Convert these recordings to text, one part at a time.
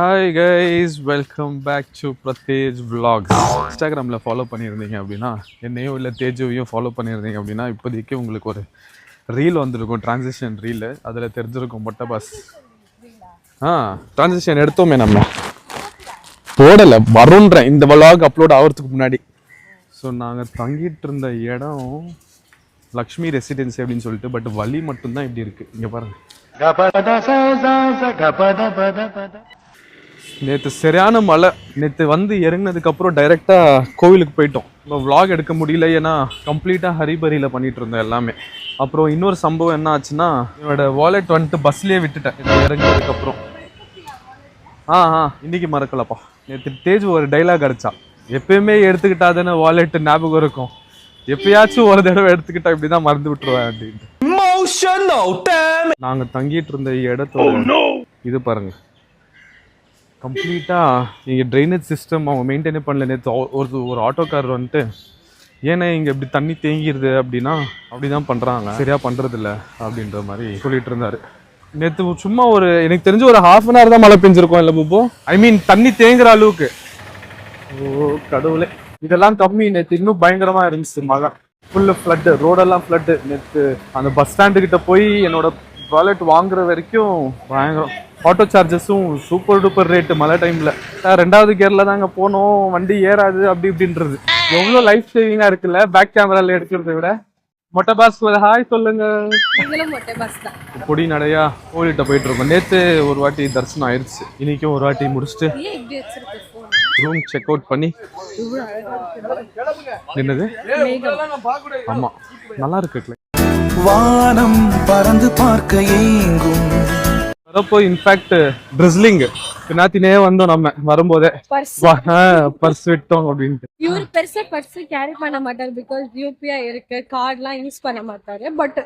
Hi guys welcome back to பிரதேஜ் vlogs இன்ஸ்டாகிராமில் follow பண்ணியிருந்தீங்க அப்படின்னா என்னையோ இல்லை தேஜுவையும் ஃபாலோ பண்ணியிருந்தீங்க அப்படின்னா இப்போதைக்கு உங்களுக்கு ஒரு ரீல் வந்திருக்கும் டிரான்சிஷன் ரீலு அதில் தெரிஞ்சிருக்கும் மொட்டை பாஸ். ஆ டிரான்சிஷன் எடுத்தோமே நம்ம. போடலை வருன்றேன் இந்த விலாக் அப்லோட் ஆகிறதுக்கு முன்னாடி. ஸோ நாங்கள் தங்கிட்டு இருந்த இடம் லக்ஷ்மி ரெசிடென்சி அப்படின்னு சொல்லிட்டு பட் வழி மட்டும்தான் இப்படி இருக்குது இங்கே பாருங்கள் நேற்று சரியான மழை. நேற்று வந்து இறங்கினதுக்கு அப்புறம் டைரெக்டா கோவிலுக்கு போயிட்டோம். இப்போ vlog எடுக்க முடியல ஏன்னா கம்ப்ளீட்டாக ஹரிபரியில் பண்ணிட்டு இருந்தோம் எல்லாமே. அப்புறம் இன்னொரு சம்பவம் என்ன ஆச்சுன்னா என்னோட வாலெட் வந்துட்டு பஸ்லயே விட்டுட்டேன். இது இறங்கினதுக்கு அப்புறம். ஆ ஆ இன்னைக்கு மறக்கலப்பா. நேற்று தேஜ் ஒரு டைலாக் அடிச்சா. எப்பயுமே எடுத்துக்கிட்டாதானே வாலெட் ஞாபகம் இருக்கும். எப்பயாச்சும் ஒரு தடவை எடுத்துக்கிட்டா இப்படிதான் மறந்து விட்டுருவேன் அப்படின்ட்டு. நாங்க தங்கிட்டு இருந்த இடத்தோட இது பாருங்க. கம்ப்ளீட்டாக நீங்கள் ட்ரைனேஜ் சிஸ்டம் அவங்க மெயின்டைனே பண்ணல. நேற்று ஒரு ஒரு ஆட்டோக்காரர் வந்துட்டு ஏன்னா இங்கே இப்படி தண்ணி தேங்கிருது அப்படின்னா அப்படி தான் பண்ணுறாங்க சரியாக பண்ணுறதில்ல அப்படின்ற மாதிரி சொல்லிட்டு இருந்தார். நேற்று சும்மா ஒரு எனக்கு தெரிஞ்ச ஒரு ஹாஃப் அன் ஹவர் தான் மழை பெஞ்சிருக்கும் இல்லை பூப்போ ஐ மீன் தண்ணி தேங்குற அளவுக்கு. ஓ கடவுளே. இதெல்லாம் கம்மி. நேற்று இன்னும் பயங்கரமாக இருந்துச்சு மழை. ஃபுல்லு ஃப்ளட்டு ரோடெல்லாம் ஃப்ளட்டு நேற்று அந்த பஸ் ஸ்டாண்டு கிட்ட போய் என்னோட வாலெட் வாங்குற வரைக்கும் பயங்கரம். ஆட்டோ சார்ஜஸும் சூப்பர் டூப்பர் ரேட்டு மழை டைம்ல ரெண்டாவது கியர்ல தாங்க போனோம். வண்டி ஏறாது அப்படி இப்படின்றது. எவ்வளோ லைஃப் சேவிங்கா இருக்குல்ல? பேக் கேமரால எடுக்கிறத விட. மொட்டை பாஸ் ஹாய் சொல்லுங்க. பொடி நடையா கோயில்கிட்ட போயிட்டு இருக்கோம். நேத்து ஒரு வாட்டி தரிசனம் ஆயிடுச்சு இன்னைக்கும் ஒரு வாட்டி முடிச்சுட்டு ரூம் செக் அவுட் பண்ணி. என்னது? ஆமா. நல்லா இருக்கு. வானம் பறந்து பார்க்க ஏங்கும். வரப்போ இன்ஃபேக்ட் ட்ரிஸ்லிங் பின்னாத்தினே வந்தோம் நம்ம வரும்போதே. பர்ஸ் பர்ஸ் விட்டோம் அப்படின்ட்டு. இவர் பெருசா பர்ஸ் கேரி பண்ண மாட்டார் பிகாஸ் யூபிஐ இருக்கு கார்ட்லாம் யூஸ் பண்ண மாட்டாரு. பட்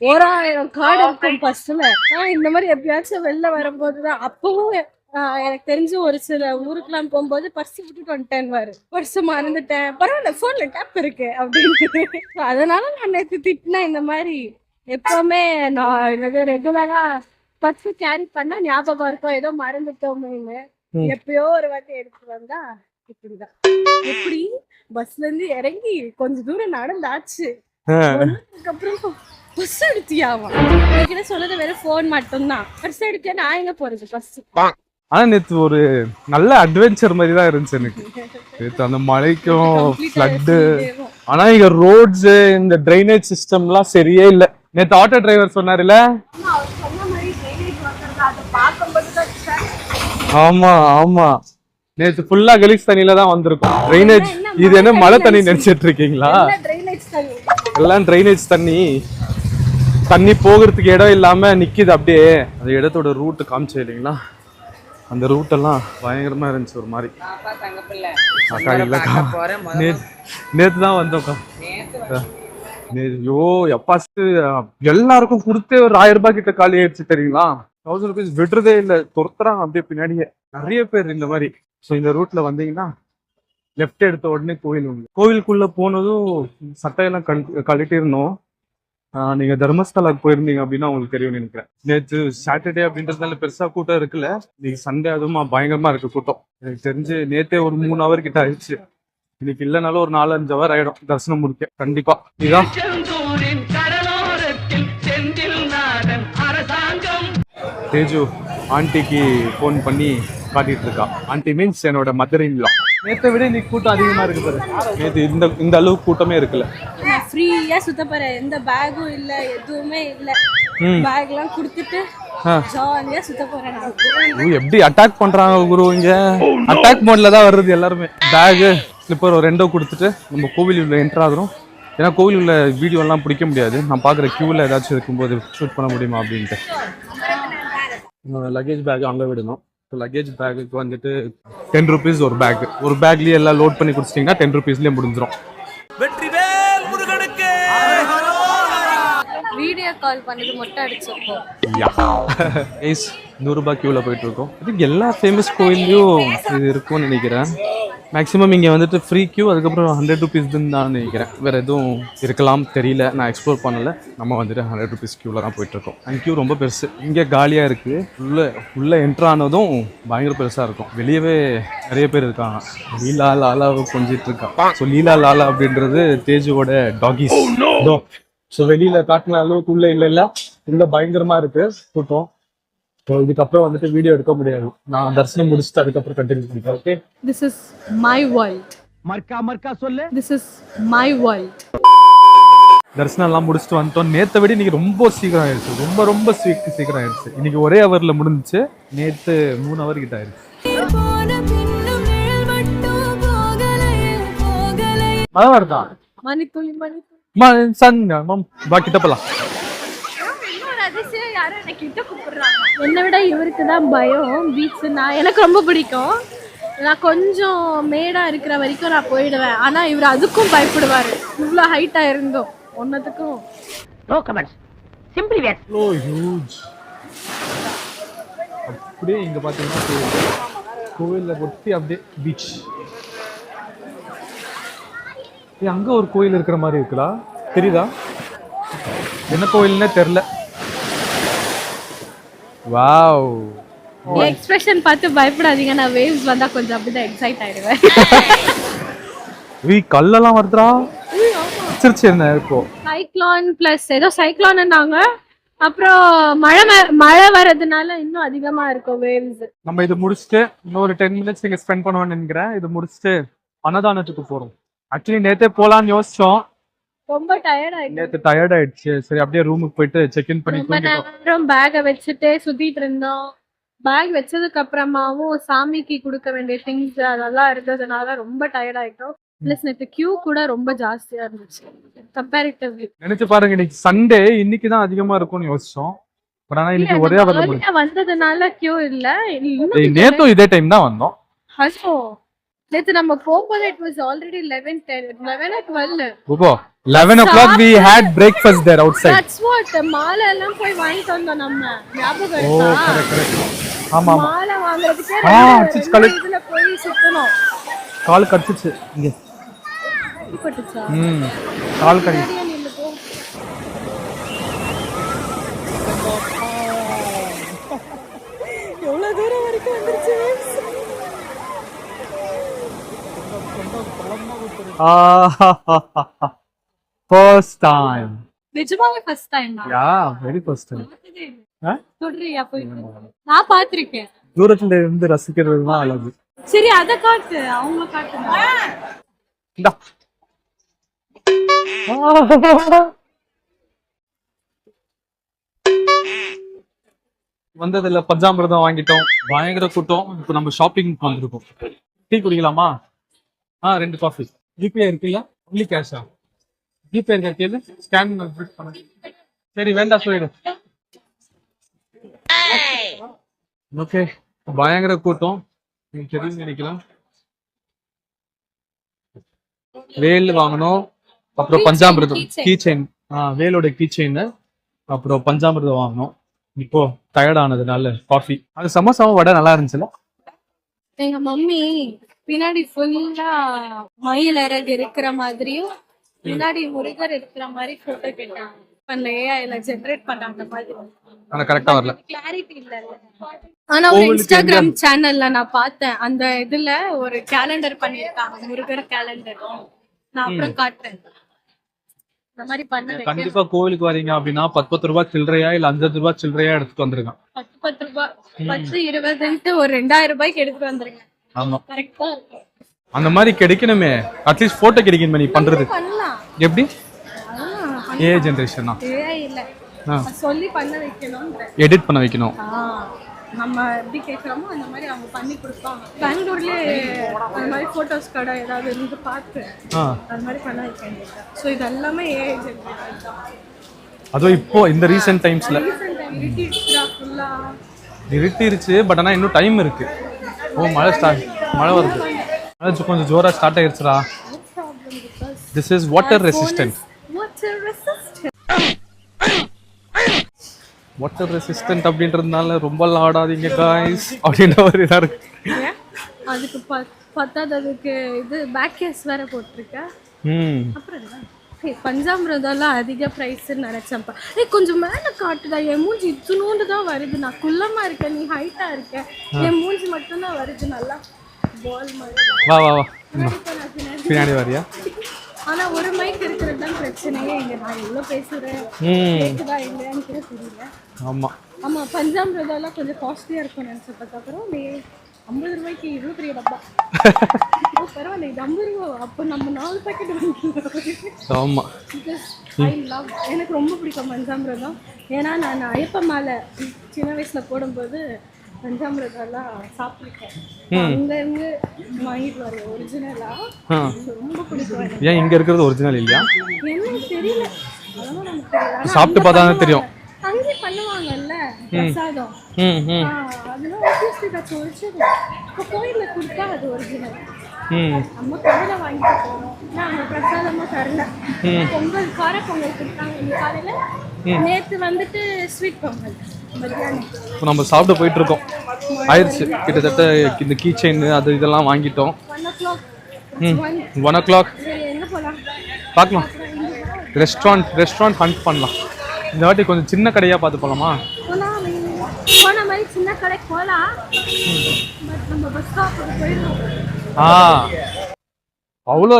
ஓராயிரம் கார்டு இருக்கும் பர்ஸ்ல இந்த மாதிரி எப்பயாச்சும் வெளில வரும்போது தான் அப்பவும் எனக்கு தெரிஞ்சு ஒரு சில ஊருக்குலாம் போகும்போது பர்ஸ் விட்டுட்டு வந்துட்டேன் பர்ஸ் மறந்துட்டேன். பரவாயில்ல போன்ல டேப் இருக்கு அப்படின்னு. அதனால நான் நேற்று திட்டினேன் இந்த மாதிரி எப்பவுமே நான் ரெகுலரா பர்ஸ் கேரி பண்ணா ஞாபகம் இருக்கும் ஏதோ மறந்துட்டோமேன்னு. எப்பயோ ஒரு வாட்டி எடுத்து வந்தா இப்படிதான். எப்படி? பஸ்ல இருந்து இறங்கி கொஞ்ச தூரம் நடந்தாச்சு. அதுக்கப்புறம் பஸ் எடுத்தியாவா என்கிட்ட சொல்றது வெறும் போன் மட்டும்தான். பர்ஸ் எடுத்தியா நான் எங்க போறது பஸ் ஆனா நேத்து ஒரு நல்ல அட்வென்ச்சர் மாதிரி தான் இருந்துச்சு எனக்கு. நேத்து அந்த மழைக்கும் ஃப்ளட்டு ஆனா இங்க ரோட்ஸ் இந்த ட்ரைனேஜ் சிஸ்டம்லாம் சரியே இல்ல. நேத்து ஆட்டோ டிரைவர் சொன்னாருல்ல? ஆமா ஆமா நேத்து ஃபுல்லா கலீஸ் தண்ணியில தான் வந்திருக்கும். ட்ரைனேஜ் இது என்ன மழை தண்ணி நினைச்சிட்டு இருக்கீங்களா ட்ரைனேஜ் தண்ணி? எல்லாம் ட்ரைனேஜ் தண்ணி. தண்ணி போகிறதுக்கு இடம் இல்லாம நிக்குது அப்படியே. அந்த இடத்தோட ரூட் காமிச்சு இல்லைங்களா? அந்த ரூட் எல்லாம் பயங்கரமா இருந்துச்சு ஒரு மாதிரி. அக்கா இல்லக்கா நேத்து நேத்து தான் வந்தோம்க்கா ஐயோ எப்பாச்சு எல்லாருக்கும் கொடுத்தே ஒரு ஆயிரம் ரூபாய் கிட்ட காலி ஆயிடுச்சு தெரியுங்களா? தௌசண்ட் ருபீஸ் விடுறதே இல்ல. துரத்துறாங்க அப்படியே பின்னாடியே. நிறைய பேர் இந்த மாதிரி. ஸோ இந்த ரூட்ல வந்தீங்கன்னா லெஃப்ட் எடுத்த உடனே கோவில் உண்டு. கோவிலுக்குள்ள போனதும் சட்டையெல்லாம் கழ கழட்டி இருந்தோம் நீங்க தர்மஸ்தலாக்கு போயிருந்தீங்க அப்படின்னா உங்களுக்கு தெரியும் நினைக்கிறேன். நேற்று சாட்டர்டே அப்படின்றதுனால பெருசா கூட்டம் இருக்குல்ல இன்னைக்கு சண்டே அதுவுமா பயங்கரமா இருக்கு கூட்டம். எனக்கு தெரிஞ்சு நேத்தே ஒரு மூணு ஹவர் கிட்ட ஆயிடுச்சு. இன்னைக்கு இல்லைனாலும் ஒரு நாலஞ்சு ஹவர் ஆயிடும் தரிசனம் முடிக்க. கண்டிப்பா. அரசாங்கம். தேஜு ஆண்டிக்கு ஃபோன் பண்ணி காட்டிட்டு இருக்கா ஆண்டி மீன்ஸ் என்னோட மதர் இன்லா நேற்றை விட இன்னைக்கு கூட்டம் அதிகமா இருக்கு பாரு. நேற்று இந்த இந்த அளவுக்கு கூட்டமே இருக்குல்ல நான் ஃப்ரீயா சுத்த போறேன். எந்த பேக்கும் இல்ல எதுவுமே இல்ல. கொடுத்துட்டு. ஜாலியா சுத்த போறேன் நான். எப்படி அட்டாக் பண்றாங்க குரு இங்க? அட்டாக் மோட்ல தான் வருது எல்லாருமே. பேகு ஸ்லிப்பர் ஒரு ரெண்டோ கொடுத்துட்டு நம்ம கோவில் உள்ள என்டர் ஆகுறோம். ஏன்னா கோவில் உள்ள வீடியோ எல்லாம் பிடிக்க முடியாது. நான் பாக்குற கியூல ஏதாச்சும் இருக்கும்போது ஷூட் பண்ண முடியுமா அப்படின்ட்டு. லக்கேஜ் பேக் அங்க விடணும். லக்கேஜ் பேக்குக்கு வந்துட்டு டென் ருபீஸ் ஒரு பேக் ஒரு பேக்லயே எல்லாம் லோட் பண்ணி கொடுத்துட்டீங்கன்னா டென் ருபீஸ்லயே முடிஞ்சிடும் வெற்றிவேல் முருகனுக்கு! வீடியோ கால் பண்ணது மொட்டை அடிச்சிருக்கோம். நூறுரூபா கியூவில் போயிட்டு இருக்கோம் இதுக்கு எல்லா ஃபேமஸ் கோயில்லையும் இது இருக்கும்னு நினைக்கிறேன். மேக்ஸிமம் இங்கே வந்துட்டு ஃப்ரீ கியூ அதுக்கப்புறம் ஹண்ட்ரட் ருபீஸ் தான் நினைக்கிறேன். வேறு எதுவும் இருக்கலாம் தெரியல. நான் எக்ஸ்ப்ளோர் பண்ணல. நம்ம வந்துட்டு ஹண்ட்ரட் ருபீஸ் க்யூவில் தான் போயிட்டுருக்கோம். அண்ட் க்யூ ரொம்ப பெருசு. இங்கே காலியாக இருக்குது உள்ளே உள்ளே என்ட்ரு ஆனதும் பயங்கர பெருசாக இருக்கும். வெளியவே நிறைய பேர் இருக்காங்க. லீலா லாலாவை கொஞ்சிட்டு இருக்கான் ஸோ லீலா லாலா அப்படின்றது தேஜுவோட டாகிஸ் ஸோ வெளியில் காட்டின அளவுக்கு உள்ளே இல்லை இல்லை. உள்ளே பயங்கரமாக இருக்கு. கூட்டம். ஸோ இதுக்கப்புறம் வந்துட்டு வீடியோ எடுக்க முடியாது. நான் தரிசனம் முடிச்சுட்டு அதுக்கப்புறம் கண்டினியூ பண்ணிக்கிறேன் okay this is my world மர்க்கா மர்க்கா சொல்லு. திஸ் இஸ் மை வேர்ல்ட் தரிசனம் எல்லாம் முடிச்சுட்டு வந்துட்டோம். நேத்தை விட இன்னைக்கு ரொம்ப சீக்கிரம் ஆயிடுச்சு. ரொம்ப ரொம்ப சீக்கிரம் சீக்கிரம் ஆயிடுச்சு. இன்னைக்கு ஒரே ஹவர்ல முடிஞ்சுச்சு. நேத்து மூணு ஹவர் கிட்ட ஆயிடுச்சு. மழை வருதா மணித்துளி. மணித்துளி சங்கம். பா கிட்ட போலாம். இன்னொரு யாரும் என்னை கிட்ட கூப்பிடுறாங்க. என்னை விட இவருக்கு தான் பயம் பீச் நான் எனக்கு ரொம்ப பிடிக்கும். நான் கொஞ்சம் மேடா இருக்கிற வரைக்கும் நான் போயிடுவேன். ஆனா இவர் அதுக்கும் பயப்படுவாரு. இவ்வளோ ஹைட்டா இருந்தோம் ஒன்னதுக்கும் no comments simply where oh huge அப்படியே இங்க பாத்தீங்கன்னா கோவில் கோவில்ல ஒட்டி அப்படியே பீச் அங்க ஒரு கோயில் இருக்கிற மாதிரி இருக்குதா தெரியுதா? என்ன கோயில்னே தெரியல. வாவ் எக்ஸ்பிரஷன் பார்த்து பயப்படாதீங்க. நான் வேவ்ஸ் வந்தா கொஞ்சம் அப்படிதான் எக்ஸைட் ஆயிடுவேன். வீ கல்லெல்லாம் வருதுடா. சிரிச்சு என்ன இப்போ? சைக்ளோன் பிளஸ் ஏதோ சைக்ளோன்னாங்க அப்புறம் மழை மழை வர்றதுனால இன்னும் அதிகமா இருக்கும் வேவ்ஸ் நம்ம இது முடிச்சுட்டு இன்னொரு டென் மினிட்ஸ் இங்க ஸ்பெண்ட் பண்ணுவோம்னு நினைக்கிறேன். இது முடிச்சுட்டு அன்னதானத்துக்கு போறோம். ஆக்சுவலி நேத்தே போலாம்னு யோசிச்சோம். ரொம்ப டயர்ட் ஆயிட்டு நேத்து டயர்ட் ஆயிடுச்சு. சரி அப்படியே ரூமுக்கு போயிட்டு செக் இன் பண்ணி ரொம்ப நேரம் பேக்கை வச்சுட்டே சுத்திட்டு இருந்தோம். பேக் வச்சதுக்கு அப்புறமாவும் சாமிக்கு கொடுக்க வேண்டிய திங்ஸ் அதெல்லாம் இருந்ததுனால ரொம்ப டயர்ட் ஆயிட்டோம். பிளஸ் நேற்று கியூ கூட ரொம்ப ஜாஸ்தியா இருந்துச்சு. கம்பேரிட்டிவ்லி நினைச்சு பாருங்க இன்னைக்கு சண்டே இன்னைக்கு தான் அதிகமா இருக்கும்னு யோசிச்சோம். பட் ஆனா இன்னைக்கு ஒரே வரல வந்ததுனால கியூ இல்ல. நேத்தும் இதே டைம் தான் வந்தோம். ஹலோ நேத்து நம்ம போகும்போது it was already eleven ten eleven twelve eleven o'clock we had breakfast there outside that's what மாலை எல்லாம் போய் வாங்கிட்டு வந்தோம் நம்ம. ஞாபகம் ஓ இருக்கா கரெக்ட் கரெக்ட் ஆமா ஆமா. மாலை வாங்குறதுக்கே ஆ, ரெண்டு கழு- இதுல போய் சுத்தணும். கால் கடிச்சிச்சு. இங்க. அடிபட்டுச்சா ம் கால் கடி. எவ்வளவு தூரம் வரைக்கும் வந்துருச்சு ஃபர்ஸ்ட் டைம் நிஜமாவே ஃபர்ஸ்ட் டைம் தான் யா வெரி ஃபர்ஸ்ட் டைம்? சொல்றியா போய்? நான் பாத்திருக்கேன் தூரத்துல இருந்து ரசிக்கிறது தான் அழகு சரி அத காட்டு. அவங்க இந்தா. வந்ததுல பஞ்சாமிரதம் வாங்கிட்டோம். பயங்கர கூட்டம். இப்போ நம்ம ஷாப்பிங் வந்திருக்கோம். டீ குடிக்கலாமா? ஆ ரெண்டு காஃபி ஜிபே இருக்குல்ல? ஒன்லி கேஷா ஜிபே இருக்கா கேளு? ஸ்கேன் பண்ண சரி வேண்டாம் சொல்லிடு. ஓகே பயங்கர கூட்டம். நீங்க தெரியும் நினைக்கலாம். வேல் வாங்கணும். அப்புறம் பஞ்சாமிர்தம். கீ செயின் வேலோட கீ செயின் அப்புறம் பஞ்சாமிர்தம் வாங்கணும். இப்போ டயர்ட் ஆனதுனால காஃபி அது சமோசாவும் வடை நல்லா இருந்துச்சுல எங்க மம்மி பின்னாடி ஃபுல்லா மயில் இறகு இருக்கிற மாதிரியும் பின்னாடி முருகர் இருக்கிற மாதிரி போட்டோ கேட்டாங்க பண்ணல ஏஐல ஜெனரேட் பண்ணாங்க மாதிரி. ஆனா கரெக்டா வரல. கிளாரிட்டி இல்ல. ஆனா ஒரு இன்ஸ்டாகிராம் சேனல்ல நான் பார்த்தேன். அந்த இதுல ஒரு கேலண்டர் பண்ணிருக்காங்க முருகர் கேலண்டர் நான் அப்புறம் காட்டுறேன். பண்ண கண்டிப்பா கோவிலுக்கு வரீங்க அப்படின்னா பத்து பத்து ரூபாய் சில்லறையா இல்ல அஞ்சு ரூபாய் சில்லறையா எடுத்துட்டு வந்துருங்க பத்து பத்து ரூபாய் பத்து இருபதுன்ட்டு ஒரு ரெண்டாயிரம் ரூபாய்க்கு எடுத்துட்டு வந்துருங்க. ஆமா. கரெக்டா இருக்கும். அந்த மாதிரி கிடைக்கணுமே. அட்லீஸ்ட் போட்டோ கிடைக்கணுமே நீ பண்றது. எப்படி? ஏ ஜென்ரேஷனா. சொல்லி பண்ண வைக்கணும்ன்ற எடிட் பண்ண வைக்கணும். நம்ம எப்படி கேட்குறோமோ அந்த மாதிரி அவங்க பண்ணி கொடுப்பாங்க. பெங்களூர்லயே அந்த மாதிரி ஃபோட்டோஸ் கடை ஏதாவது இருந்து பார்த்து அது மாதிரி பண்ண வைக்க வேண்டியது ஸோ இது எல்லாமே ஏஐ ஜென்ரேட்டட் தான். அதுவும் இப்போ இந்த ரீசெண்ட் டைம்ஸ்ல இருட்டிருச்சு பட் ஆனா இன்னும் டைம் இருக்கு. ஓ மழை ஸ்டார்ட் மழை வருது. ஜோ- கொஞ்சம் ஜோரா start ஆயிருச்சுடா. This is water resistant water resistant அப்படின்றதுனால ரொம்ப ஆடாதீங்க காய்ஸ் அப்படின்ற ஒரு இதாக இருக்கு? அதுக்கு பத்தாததுக்கு இது பேக் கேஸ் வேற போட்டிருக்க? ம். அப்புறம் பஞ்சாமிரதம்லாம் அதிக ப்ரைஸ்ன்னு நினச்சேன்ப்பா ஏய் கொஞ்சம் மேலே காட்டுடா என் மூஞ்சி இத்தினோண்டு தான் வருது. நான் குள்ளமா இருக்கேன் நீ ஹைட்டா இருக்க. என் மூஞ்சி மட்டும்தான் வருது நல்லா மாதிரி வா வா வா. பின்னாடி- வரியா? ஆனா ஒரு மைக் இருக்கிறது தான் பிரச்சனையே. இங்க நான் எவ்வளோ பேசுறேன். கேக்குதா இல்லையான்னு கூட தெரியல. ஆமாம் ஆமா பஞ்சாமிரதம்லாம் கொஞ்சம் காஸ்ட்லியா இருக்கும் நினைச்சதுக்கு அப்புறம் நீ ஐம்பது ரூபாய்க்கு இவ்வளோ பெரிய டப்பா. பரவாயில்ல இது ஐம்பது ரூபா. அப்போ நம்ம நாலு பாக்கெட் வாங்கிக்கலாம். ஐ லவ் எனக்கு ரொம்ப பிடிக்கும் பஞ்சாமிரதம் ஏன்னா நான் ஐயப்ப மாலை சின்ன வயசுல போடும்போது பஞ்சாமிரதம்லாம் சாப்பிட்ருக்கேன் அங்க இருந்து வாங்கிட்டு வரேன் ஒரிஜினலா ஆ? ரொம்ப பிடிக்கும் ஏன் இங்கே இருக்கிறது ஒரிஜினல் இல்லையா? என்னன்னு தெரியல. சாப்பிட்டு பார்த்தா தான். தெரியும். அங்கே பண்ணுவாங்கல்ல பிரசாதம். அதெல்லாம் obviously that's original. இப்போ கோயில்ல கொடுத்தா அது ஒரிஜினல் ம். நம்ம கடையில வாங்கிட்டு போறோம். நான் அங்க பிரசாதமா தரல. பொங்கல் கார பொங்கல் கொடுத்தாங்க. காலையில நேத்து வந்துட்டு ஸ்வீட் பொங்கல் இப்போ நம்ம சாப்பிட்டு போயிட்டு இருக்கோம் ஆயிடுச்சு. கிட்டத்தட்ட இந்த கீ செயின் அது இதெல்லாம் வாங்கிட்டோம். கிளாக் ஒன் ஓ கிளாக் பார்க்கலாம். ரெஸ்டாரண்ட் ரெஸ்டாரண்ட் ஹண்ட் பண்ணலாம். இந்த வாட்டி கொஞ்சம் சின்ன கடையாக பார்த்து போகலாமா ஆ. அவ்வளோ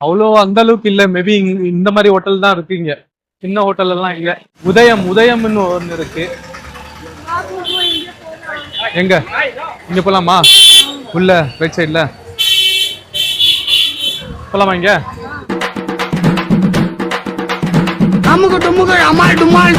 அவ்வளோ அந்த அளவுக்கு இல்லை. மேபி இந்த மாதிரி ஹோட்டல் தான் இருக்கு இங்க சின்ன ஹோட்டல் எல்லாம் இல்ல. உதயம் உதயம்னு ஒன்று இருக்கு. எங்க? இங்க போலாமா? உள்ள ரைட் சைட்ல போலாமா இங்க? அமுக டுமுக அமால் டுமால்.